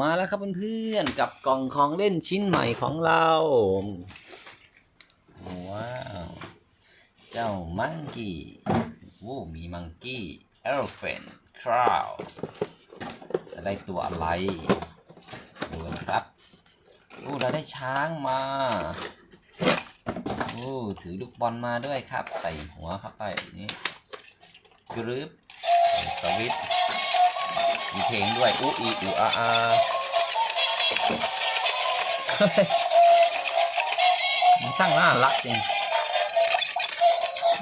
มาแล้วครับเพื่อนๆกับกล่องของเล่นชิ้นใหม่ของเราว้าวเจ้ามังกี้โอ้มีมังกี้เอลเฟนคราวจะได้ตัวอะไรดูกันครับโอ้เราได้ช้างมาโอ้ถือลูกบอลมาด้วยครับ ใส่หัวเข้าไปนี่กรึบสวิต มีเพลงด้วยอู้อีอูอาอามันช่างน่ารักจริง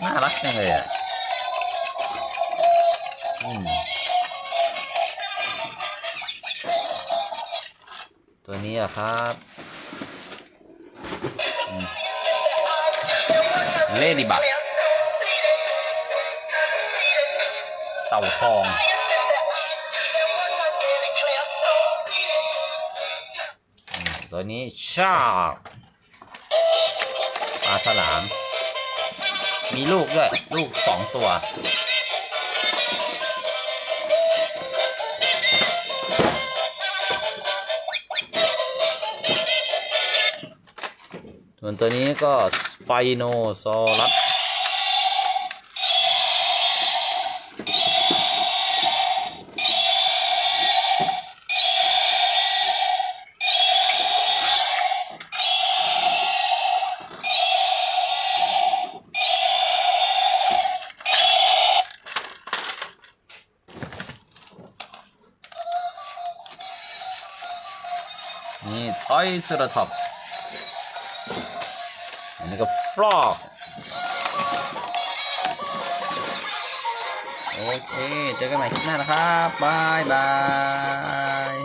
น่ารักจังเลยอะอืมตัวนี้อะครับเลดี้บักเต่าทอง ตัวนี้ชากปลาฉลาม มีลูกด้วย ลูกสองตัว ส่วนตัวนี้ก็สไปโนซอรัส นี่ทอยสุรท็อปอันนี้ก็ฟลอกโอเค เจอกันใหม่คลิปหน้านะครับบายบาย